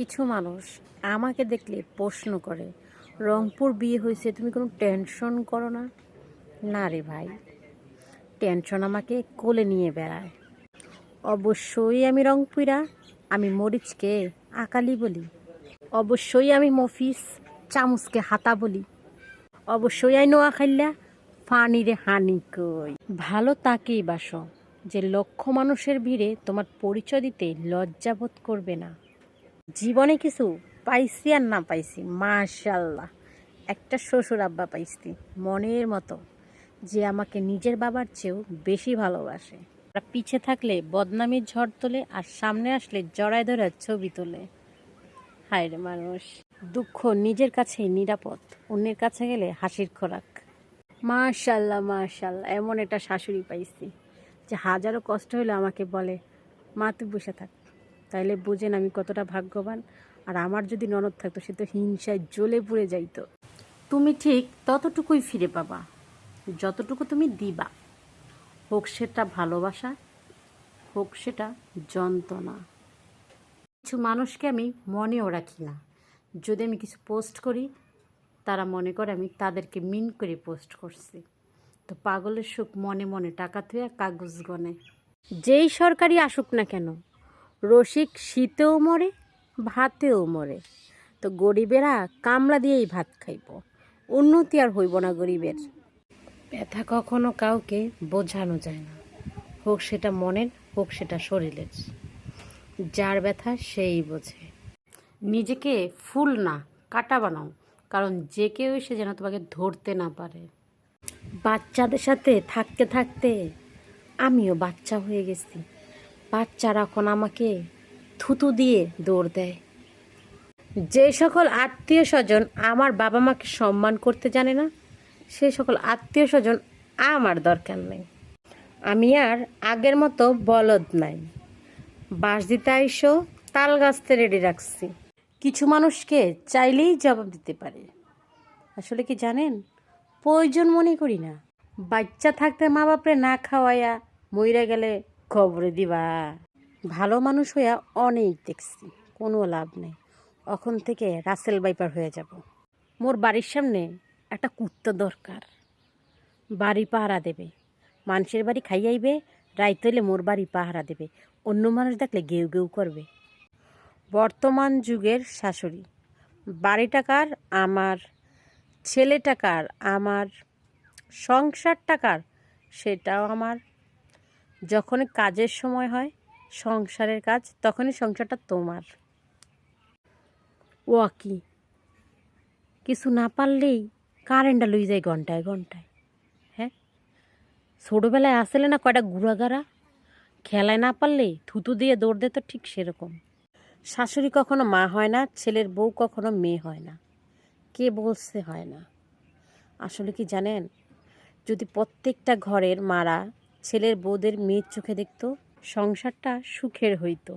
কিছু মানুষ আমাকে দেখলে প্রশ্ন করে, রংপুর বিয়ে হয়েছে, তুমি কোনো টেনশন করো না? না রে ভাই, টেনশন আমাকে কোলে নিয়ে বেড়ায়। অবশ্যই আমি রংপুরা, আমি মরিচকে আকালি বলি। অবশ্যই আমি মফিস চামচকে হাতা বলি। অবশ্যই আই নোয়া খাইলা ফানিরে হানি কই। ভালো তাকেই বাসো, যে লক্ষ মানুষের ভিড়ে তোমার পরিচয় দিতে লজ্জাবোধ করবে না। জীবনে কিছু পাইছি আর না পাইছি মাশাল্লাহ একটা শ্বশুর আব্বা পাইছি, মনের মতো, যে আমাকে নিজের বাবার চেয়েও বেশি ভালোবাসে। পিছে থাকলে বদনামির ঝড় তোলে আর সামনে আসলে জড়ায় ধরে ছবি তোলে। হায় রে মানুষ। দুঃখ নিজের কাছেই নিরাপদ, অন্যের কাছে গেলে হাসির খোরাক। মাশাল্লাহ মাশাল্লাহ এমন একটা শাশুড়ি পাইছি, যে হাজারো কষ্ট হলে আমাকে বলে, মা, তুই বসে থাক। তাইলে বুঝেন আমি কতটা ভাগ্যবান। আর আমার যদি ননদ থাকতো, সে তো হিংসায় জ্বলে পুড়ে যাইতো। তুমি ঠিক ততটুকুই ফিরে পাবা, যতটুকু তুমি দিবা। হোক সেটা ভালোবাসা, হোক সেটা যন্ত্রণা। কিছু মানুষকে আমি মনেও রাখি না। যদি আমি কিছু পোস্ট করি, তারা মনে করে আমি তাদেরকে মিন করে পোস্ট করছি। তো পাগলের সুখ মনে মনে টাকা থুয়ে কাগজ গনে। যেই সরকারি আসুক না কেন রসিক শীতেও মরে ভাতেও মরে। তো গরিবেরা কামলা দিয়েই ভাত খাইব। উন্নতি আর হইব না গরিবের। ব্যথা কখনো কাউকে বোঝানো যায় না। হোক সেটা মনের হোক সেটা শরীরের। যার ব্যথা সেই বোঝে। নিজেকে ফুল না কাটা বানাও কারণ যে কেউ সে যেন তোমাকে ধরতে না পারে। বাচ্চাদের সাথে থাকতে থাকতে আমিও বাচ্চা হয়ে গেছি। বাচ্চারা এখন আমাকে, থুতু দিয়ে দৌড় দেয়। যে সকল আত্মীয় স্বজন আমার বাবা মাকে সম্মান করতে জানে না, সে সকল আত্মীয় স্বজন আমার দরকার নেই। আমি আর আগের মতো বলদ নাই। বাঁশ দিতে আইসো, তাল গাছতে রেডি রাখছি। কিছু মানুষকে চাইলেই জবাব দিতে পারে। আসলে কি জানেন? প্রয়োজন মনে করি না। বাচ্চা থাকতে মা বাপরে না খাওয়াইয়া মইরা গেলে খবরে দিবা। ভালো মানুষ হইয়া অনেক দেখছি, কোনো লাভ নেই। এখন থেকে রাসেল বাইপার হয়ে যাব। মোর বাড়ির সামনে একটা কুত্তা দরকার। বাড়ি পাহারা দেবে। মানুষের বাড়ি খাইয়াইবে রাইত হইলে মোর বাড়ি পাহারা দেবে। অন্য মানুষ দেখলে গেউ গেউ করবে। বর্তমান যুগের শাশুড়ি। বাড়ি টাকার আমার। ছেলে টাকার আমার। সংসার টাকার সেটাও আমার। যখনই কাজের সময় হয়, সংসারের কাজ, তখনই সংসারটা তোমার। ও কি কিছু না পারলেই কারেন্টটা লই যায় ঘন্টায় ঘন্টায় হ্যাঁ? ছোটোবেলায় আসলে না কয়টা গুড়াগাড়া? খেলায় না পারলে থুতু দিয়ে দৌড় দে তো ঠিক সেরকম। শাশুড়ি কখনো মা হয় না, ছেলের বউ কখনো মেয়ে হয় না। কে বলছে হয় না? আসলে কি জানেন? যদি প্রত্যেকটা ঘরের মারা ছেলের বউদের মেয়ের চোখে দেখত সংসারটা সুখের হইতো।